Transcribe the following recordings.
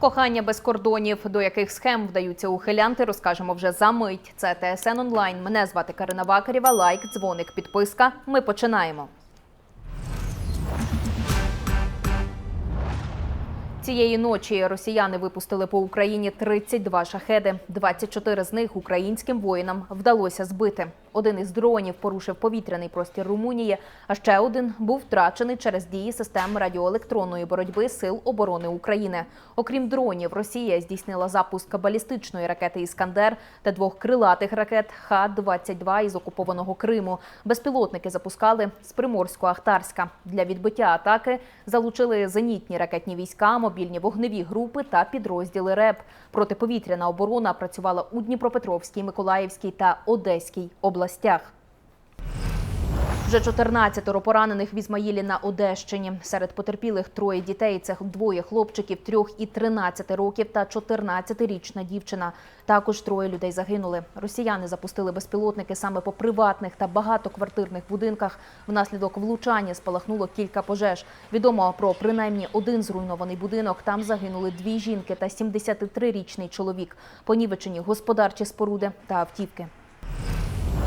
Кохання без кордонів, до яких схем вдаються ухилянти, розкажемо вже за мить. Це ТСН онлайн. Мене звати Карина Вакарєва. Лайк, дзвоник, підписка. Ми починаємо. Цієї ночі росіяни випустили по Україні 32 шахеди. 24 з них українським воїнам вдалося збити. Один із дронів порушив повітряний простір Румунії, а ще один був втрачений через дії систем радіоелектронної боротьби Сил оборони України. Окрім дронів, Росія здійснила запуск балістичної ракети Іскандер та двох крилатих ракет Х-22 із окупованого Криму. Безпілотники запускали з Приморсько-Ахтарська. Для відбиття атаки залучили зенітні ракетні війська, мобільні вогневі групи та підрозділи РЕП. Протиповітряна оборона працювала у Дніпропетровській, Миколаївській та Одеській областях. Вже 14 поранених в Ізмаїлі на Одещині. Серед потерпілих троє дітей. Це двоє хлопчиків, трьох і 13 років та 14-річна дівчина. Також троє людей загинули. Росіяни запустили безпілотники саме по приватних та багатоквартирних будинках. Внаслідок влучання спалахнуло кілька пожеж. Відомо про принаймні один зруйнований будинок. Там загинули дві жінки та 73-річний чоловік. Понівечені господарчі споруди та автівки.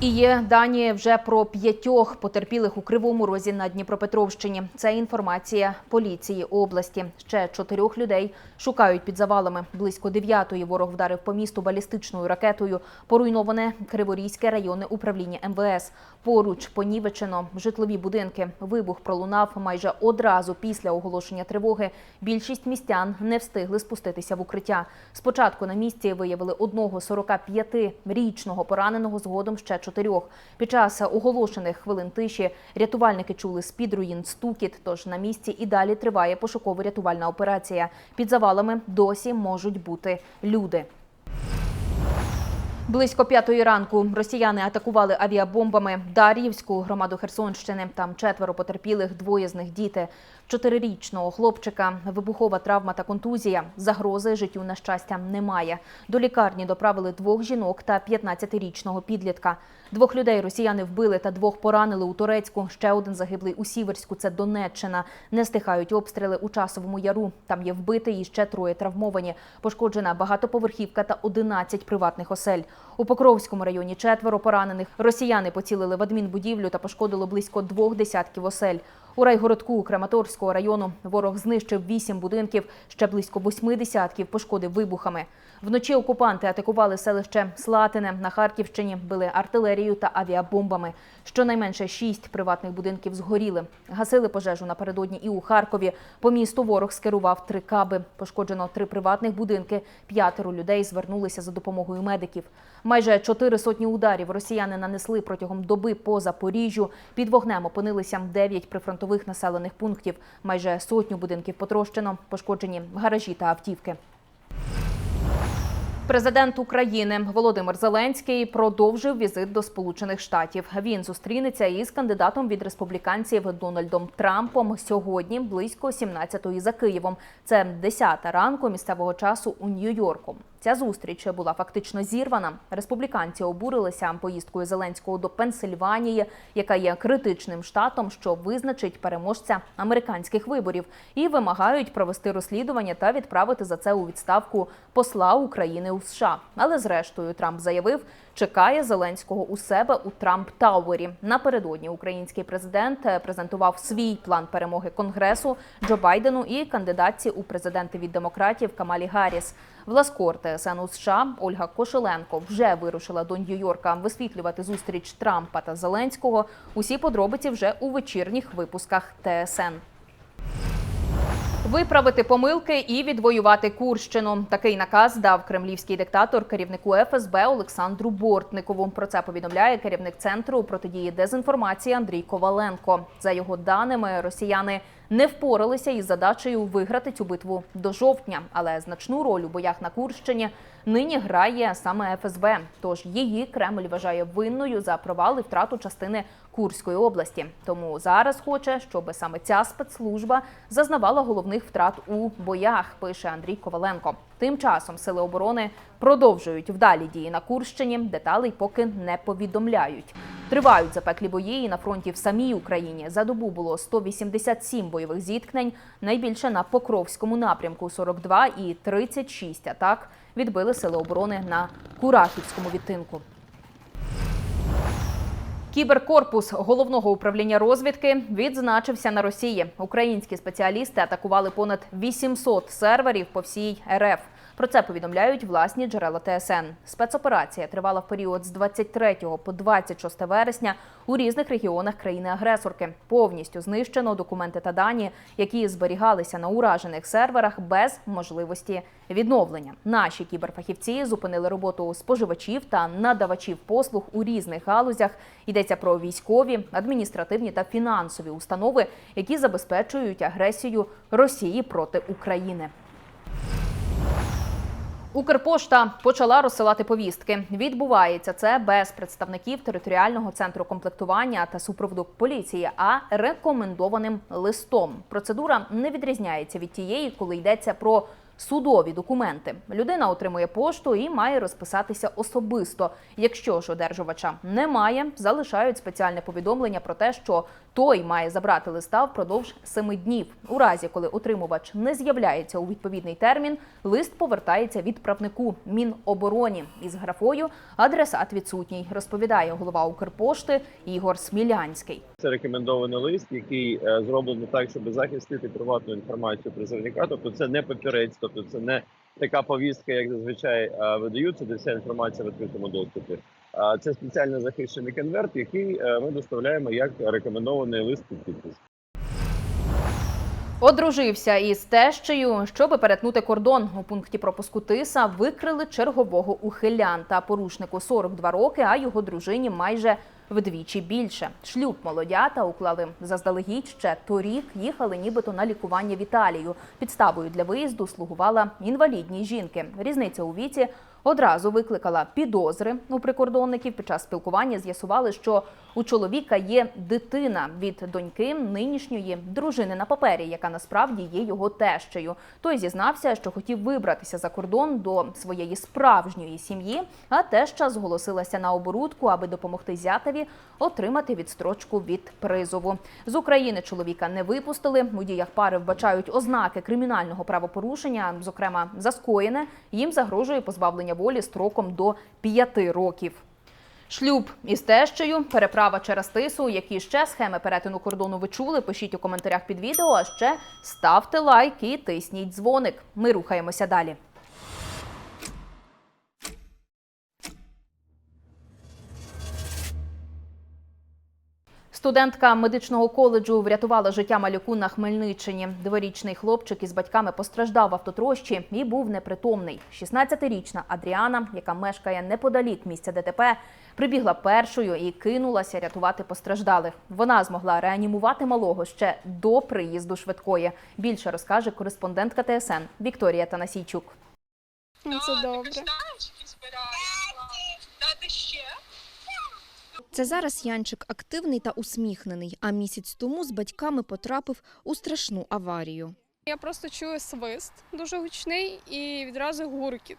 І є дані вже про п'ятьох потерпілих у Кривому Розі на Дніпропетровщині. Це інформація поліції області. Ще чотирьох людей шукають під завалами. Близько дев'ятої ворог вдарив по місту балістичною ракетою. Поруйноване Криворізьке районне управління МВС. Поруч понівечено житлові будинки. Вибух пролунав майже одразу після оголошення тривоги. Більшість містян не встигли спуститися в укриття. Спочатку на місці виявили одного 45-річного пораненого згодом ще чотирьох. Під час оголошених хвилин тиші рятувальники чули з-під руїн стукіт. Тож на місці і далі триває пошуково-рятувальна операція. Під завалами досі можуть бути люди. Близько п'ятої ранку росіяни атакували авіабомбами Дар'ївську громаду Херсонщини. Там четверо потерпілих, двоє з них діти. Чотирирічного хлопчика вибухова травма та контузія. Загрози життю на щастя немає. До лікарні доправили двох жінок та 15-річного підлітка. Двох людей росіяни вбили та двох поранили у Турецьку. Ще один загиблий у Сіверську. Це Донеччина. Не стихають обстріли у часовому яру. Там є вбитий і ще троє травмовані. Пошкоджена багатоповерхівка та 11 приватних осель. У Покровському районі четверо поранених. Росіяни поцілили в адмінбудівлю та пошкодило близько двох десятків осель. У райгородку Краматорського району ворог знищив вісім будинків, ще близько восьми десятків пошкодив вибухами. Вночі окупанти атакували селище Слатине на Харківщині, били артилерію та авіабомбами. Щонайменше шість приватних будинків згоріли. Гасили пожежу напередодні і у Харкові. По місту ворог скерував три каби. Пошкоджено три приватних будинки. П'ятеро людей звернулися за допомогою медиків. Майже чотири сотні ударів росіяни нанесли протягом доби по Запоріжжю. Під вогнем опинилися дев'ять прифронтових населених пунктів. Майже сотню будинків потрощено, пошкоджені гаражі та автівки. Президент України Володимир Зеленський продовжив візит до Сполучених Штатів. Він зустрінеться із кандидатом від республіканців Дональдом Трампом сьогодні близько 17-ї за Києвом. Це 10-та ранку місцевого часу у Нью-Йорку. Ця зустріч була фактично зірвана. Республіканці обурилися поїздкою Зеленського до Пенсильванії, яка є критичним штатом, що визначить переможця американських виборів, і вимагають провести розслідування та відправити за це у відставку посла України у США. Але зрештою Трамп заявив, чекає Зеленського у себе у Трамп Тауері. Напередодні український президент презентував свій план перемоги Конгресу Джо Байдену і кандидатці у президенти від демократів Камалі Гарріс. Власкор ТСН у США Ольга Кошеленко вже вирушила до Нью-Йорка висвітлювати зустріч Трампа та Зеленського. Усі подробиці вже у вечірніх випусках ТСН. Виправити помилки і відвоювати Курщину. Такий наказ дав кремлівський диктатор керівнику ФСБ Олександру Бортникову. Про це повідомляє керівник центру протидії дезінформації Андрій Коваленко. За його даними, росіяни не впоралися із задачею виграти цю битву до жовтня, але значну роль у боях на Курщині нині грає саме ФСБ. Тож її Кремль вважає винною за провал і втрату частини Курської області. Тому зараз хоче, щоб саме ця спецслужба зазнавала головних втрат у боях. Пише Андрій Коваленко. Тим часом сили оборони продовжують вдалі дії на Курщині. Деталей поки не повідомляють. Тривають запеклі бої і на фронті в самій Україні. За добу було 187 бойових зіткнень, найбільше на Покровському напрямку 42 і 36 атак відбили сили оборони на Курахівському відтинку. Кіберкорпус головного управління розвідки відзначився на Росії. Українські спеціалісти атакували понад 800 серверів по всій РФ. Про це повідомляють власні джерела ТСН. Спецоперація тривала в період з 23 по 26 вересня у різних регіонах країни-агресорки. Повністю знищено документи та дані, які зберігалися на уражених серверах без можливості відновлення. Наші кіберфахівці зупинили роботу споживачів та надавачів послуг у різних галузях. Йдеться про військові, адміністративні та фінансові установи, які забезпечують агресію Росії проти України. Укрпошта почала розсилати повістки. Відбувається це без представників територіального центру комплектування та супроводу поліції, а рекомендованим листом. Процедура не відрізняється від тієї, коли йдеться про судові документи. Людина отримує пошту і має розписатися особисто. Якщо ж одержувача немає, залишають спеціальне повідомлення про те, що той має забрати листа впродовж семи днів. У разі, коли отримувач не з'являється у відповідний термін, лист повертається відправнику Мінобороні із графою Адресат відсутній, розповідає голова Укрпошти Ігор Смілянський. Це рекомендований лист, який е, зроблено так, щоб захистити приватну інформацію призовника. Тобто це не папірець, тобто це не така повістка, як зазвичай е, видаються, де вся інформація в відкритому доступі. А це спеціально захищений конверт, який е, ми доставляємо як рекомендований лист під підпис. Одружився із тещею, щоби перетнути кордон. У пункті пропуску Тиса викрили чергового ухилянта. Порушнику 42 роки, а його дружині майже вдвічі більше. Шлюб молодята уклали заздалегідь ще торік. Їхали нібито на лікування в Італію. Підставою для виїзду слугувала інвалідність жінки. Різниця у віці одразу викликала підозри у прикордонників. Під час спілкування з'ясували, що у чоловіка є дитина від доньки нинішньої дружини на папері, яка насправді є його тещею. Той зізнався, що хотів вибратися за кордон до своєї справжньої сім'ї, а теща зголосилася на оборудку, аби допомогти зятеві отримати відстрочку від призову. З України чоловіка не випустили. У діях пари вбачають ознаки кримінального правопорушення, зокрема за скоєне. Їм загрожує позбавлення волі строком до п'яти років. Шлюб із тещею, переправа через тису. Які ще схеми перетину кордону ви чули? Пишіть у коментарях під відео. А ще ставте лайк і тисніть дзвоник. Ми рухаємося далі. Студентка медичного коледжу врятувала життя малюку на Хмельниччині. Дворічний хлопчик із батьками постраждав в автотрощі і був непритомний. 16-річна Адріана, яка мешкає неподалік місця ДТП, прибігла першою і кинулася рятувати постраждалих. Вона змогла реанімувати малого ще до приїзду швидкої. Більше розкаже кореспондентка ТСН Вікторія Танасійчук. Ну, це добре. Дати ще? Це зараз Янчик активний та усміхнений, а місяць тому з батьками потрапив у страшну аварію. Я просто чую свист дуже гучний і відразу гуркіт.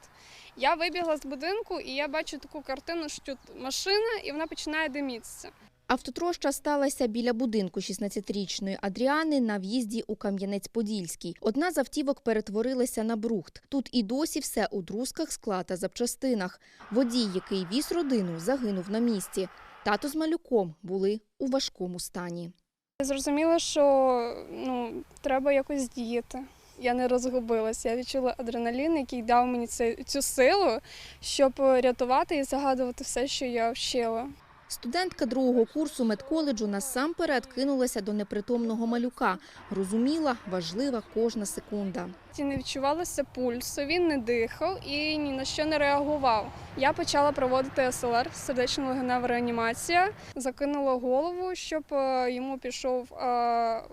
Я вибігла з будинку і я бачу таку картину, що тут машина і вона починає димітися. Автотроща сталася біля будинку 16-річної Адріани на в'їзді у Кам'янець-Подільський. Одна з автівок перетворилася на брухт. Тут і досі все у друзках, скла та запчастинах. Водій, який віз родину, загинув на місці. Тато з малюком були у важкому стані. Я зрозуміла, що ну, треба якось діяти. Я не розгубилася. Я відчула адреналін, який дав мені цю, цю силу, щоб рятувати і загадувати все, що я вчила. Студентка другого курсу медколеджу насамперед кинулася до непритомного малюка. Розуміла, важлива кожна секунда. І не відчувалося пульсу, він не дихав і ні на що не реагував. Я почала проводити СЛР, сердечно-легенева реанімація, закинула голову, щоб е, йому пішов е,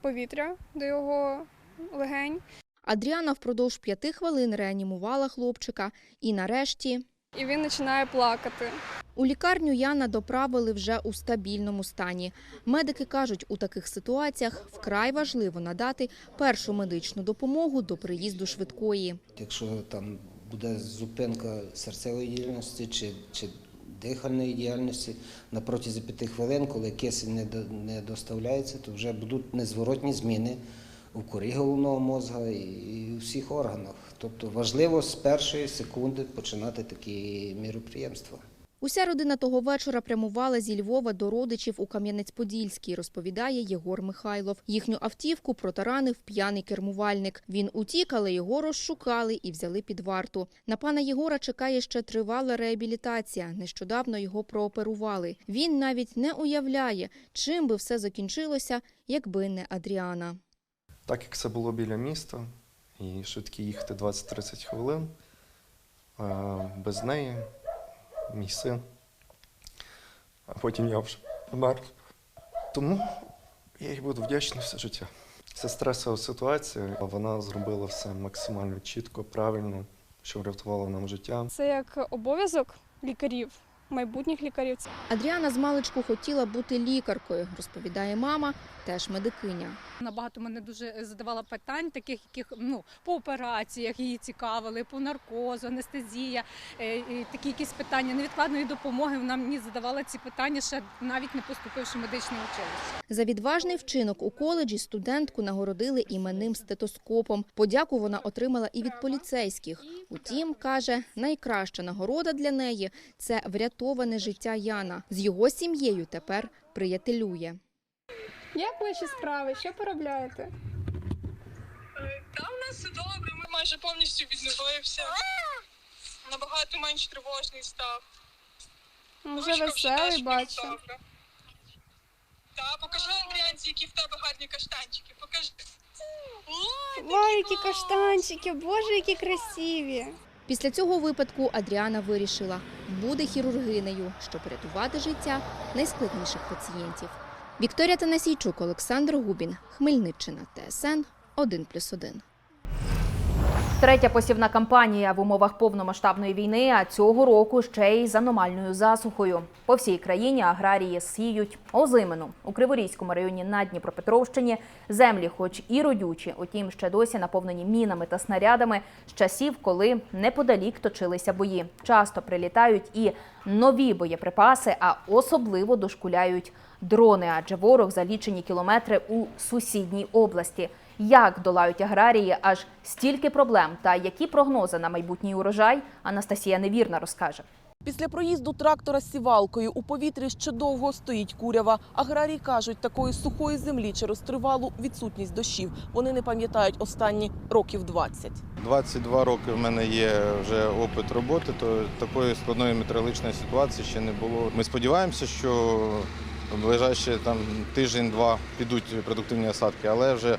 повітря до його легень. Адріана впродовж п'яти хвилин реанімувала хлопчика і нарешті І він починає плакати. у лікарню Яна доправили вже у стабільному стані. Медики кажуть, у таких ситуаціях вкрай важливо надати першу медичну допомогу до приїзду швидкої. Якщо там буде зупинка серцевої діяльності чи, чи дихальної діяльності на протязі п'яти хвилин, коли кисень не, не доставляється, то вже будуть незворотні зміни у корі головного мозга і у всіх органах. Тобто важливо з першої секунди починати такі міроприємства. Уся родина того вечора прямувала зі Львова до родичів у Кам'янець-Подільський, розповідає Єгор Михайлов. Їхню автівку протаранив п'яний кермувальник. Він утік, але його розшукали і взяли під варту. На пана Єгора чекає ще тривала реабілітація. Нещодавно його прооперували. Він навіть не уявляє, чим би все закінчилося, якби не Адріана. Так як це було біля міста, і швидкі їхати 20-30 хвилин, без неї, мій син, а потім я вже помер. Тому я їй буду вдячний все життя. Це стресова ситуація, вона зробила все максимально чітко, правильно, що врятувало нам життя. Це як обов'язок лікарів, майбутніх лікарів. Адріана з маличку хотіла бути лікаркою, розповідає мама, теж медикиня. Набагато мене дуже задавала питань, таких, яких ну по операціях її цікавили, по наркозу, анестезія, е, такі якісь питання невідкладної допомоги. Вона мені задавала ці питання ще навіть не поступивши в медичне училище. За відважний вчинок у коледжі студентку нагородили іменним стетоскопом. Подяку вона отримала і від поліцейських. Утім, каже, найкраща нагорода для неї це врятоване життя Яна. З його сім'єю тепер приятелює. Як ваші справи? Що поробляєте? Та в нас все добре, ми майже повністю відновився. Набагато менш тривожний став. Вже Ручка веселий теж бачу. Та покажи Андріанці, які в тебе гарні каштанчики. Покажи. Ой, Ой, які каштанчики, боже, які красиві. Після цього випадку Адріана вирішила буде хірургинею, щоб рятувати життя найскладніших пацієнтів. Вікторія Танасійчук, Олександр Губін, Хмельниччина, ТСН 1+,1. Третя посівна кампанія в умовах повномасштабної війни, а цього року ще й з аномальною засухою. По всій країні аграрії сіють озимину. У Криворізькому районі на Дніпропетровщині землі, хоч і родючі, утім ще досі наповнені мінами та снарядами з часів, коли неподалік точилися бої. Часто прилітають і нові боєприпаси, а особливо дошкуляють дрони, адже ворог за лічені кілометри у сусідній області. Як долають аграрії аж стільки проблем та які прогнози на майбутній урожай, Анастасія Невірна розкаже. Після проїзду трактора з сівалкою у повітрі ще довго стоїть курява. Аграрії кажуть, такої сухої землі через тривалу відсутність дощів вони не пам'ятають останні років 20. 22 роки в мене є вже опит роботи, то такої складної метеорологічної ситуації ще не було. Ми сподіваємося, що в ближайші там тиждень-два підуть продуктивні осадки, але вже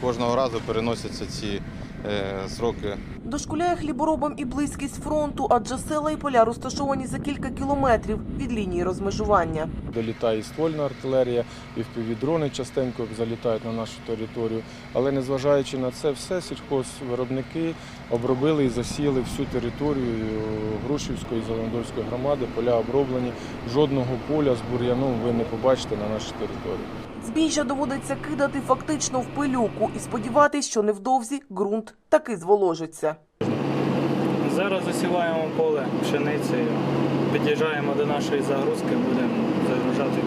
кожного разу переносяться ці е, сроки Дошкуляє хліборобам і близькість фронту, адже села і поля розташовані за кілька кілометрів від лінії розмежування. Долітає і ствольна артилерія, і впівдрони частенько залітають на нашу територію. Але незважаючи на це все, сільхозвиробники обробили і засіяли всю територію Грушівської і Зеленодольської громади. Поля оброблені. Жодного поля з бур'яном ви не побачите на нашій території. Збіжжя доводиться кидати фактично в пилюку і сподіватися, що невдовзі ґрунт таки зволожиться. Зараз засіваємо поле пшеницею, під'їжджаємо до нашої загрузки, будемо загружати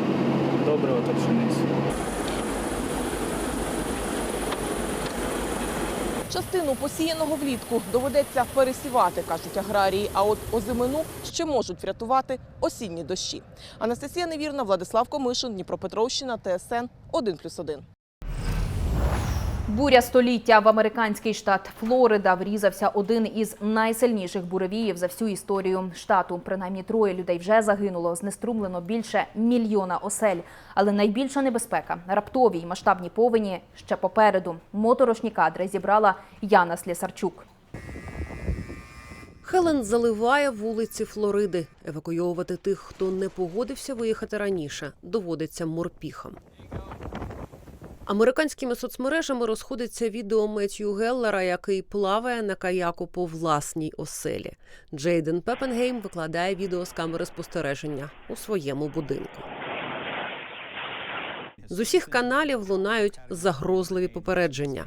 добриво та пшеницю. Частину посіяного влітку доведеться пересівати, кажуть аграрії. А от озимину ще можуть врятувати осінні дощі. Анастасія Невірна, Владислав Комишин, Дніпропетровщина, ТСН 1+,1. Буря століття в американський штат Флорида врізався один із найсильніших буревіїв за всю історію штату. Принаймні троє людей вже загинуло. Знеструмлено більше мільйона осель. Але найбільша небезпека раптові й масштабні повені ще попереду. Моторошні кадри зібрала Яна Слісарчук. Хелен заливає вулиці Флориди. Евакуйовувати тих, хто не погодився виїхати раніше, доводиться морпіхам. Американськими соцмережами розходиться відео Меттью Геллера, який плаває на каяку по власній оселі. Джейден Пепенгейм викладає відео з камери спостереження у своєму будинку. З усіх каналів лунають загрозливі попередження.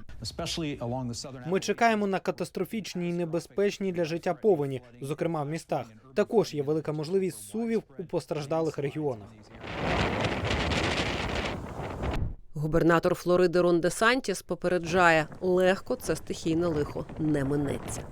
Ми чекаємо на катастрофічні і небезпечні для життя повені, зокрема в містах. Також є велика можливість сувів у постраждалих регіонах. Губернатор Флориди Рон Де Сантіс попереджає, легко це стихійне лихо не минеться.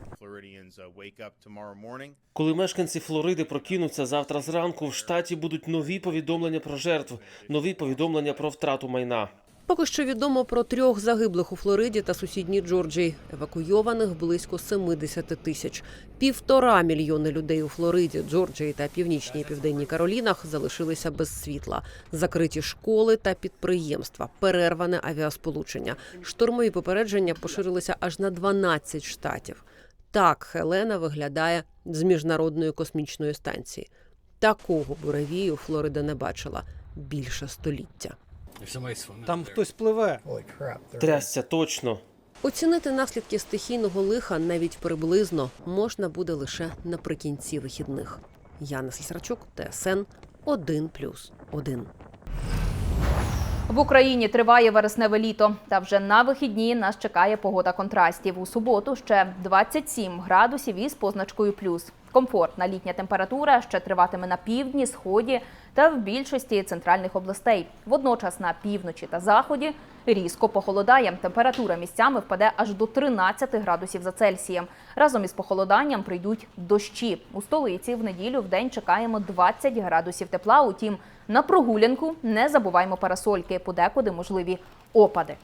Коли мешканці Флориди прокинуться завтра зранку, в штаті будуть нові повідомлення про жертв, нові повідомлення про втрату майна. Поки що відомо про трьох загиблих у Флориді та сусідній Джорджії. Евакуйованих близько 70 тисяч. Півтора мільйони людей у Флориді, Джорджії та північній південній Каролінах залишилися без світла. Закриті школи та підприємства, перерване авіасполучення. Штормові попередження поширилися аж на 12 штатів. Так Хелена виглядає з міжнародної космічної станції. Такого буревію Флорида не бачила більше століття. Там хтось пливе. Трясся точно. Оцінити наслідки стихійного лиха навіть приблизно можна буде лише наприкінці вихідних. Яна Сісарчук, ТСН 1+,1. В Україні триває вересневе літо, та вже на вихідні нас чекає погода контрастів. У суботу ще 27 градусів із позначкою плюс. Комфортна літня температура ще триватиме на півдні, сході та в більшості центральних областей. Водночас на півночі та заході різко похолодає. Температура місцями впаде аж до 13 градусів за Цельсієм. Разом із похолоданням прийдуть дощі. У столиці в неділю в день чекаємо 20 градусів тепла. Утім, на прогулянку не забуваймо парасольки. Подекуди можливі опади.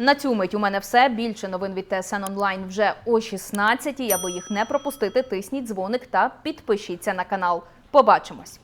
На цю мить у мене все. Більше новин від ТСН онлайн вже о 16-й. Аби їх не пропустити, тисніть дзвоник та підпишіться на канал. Побачимось.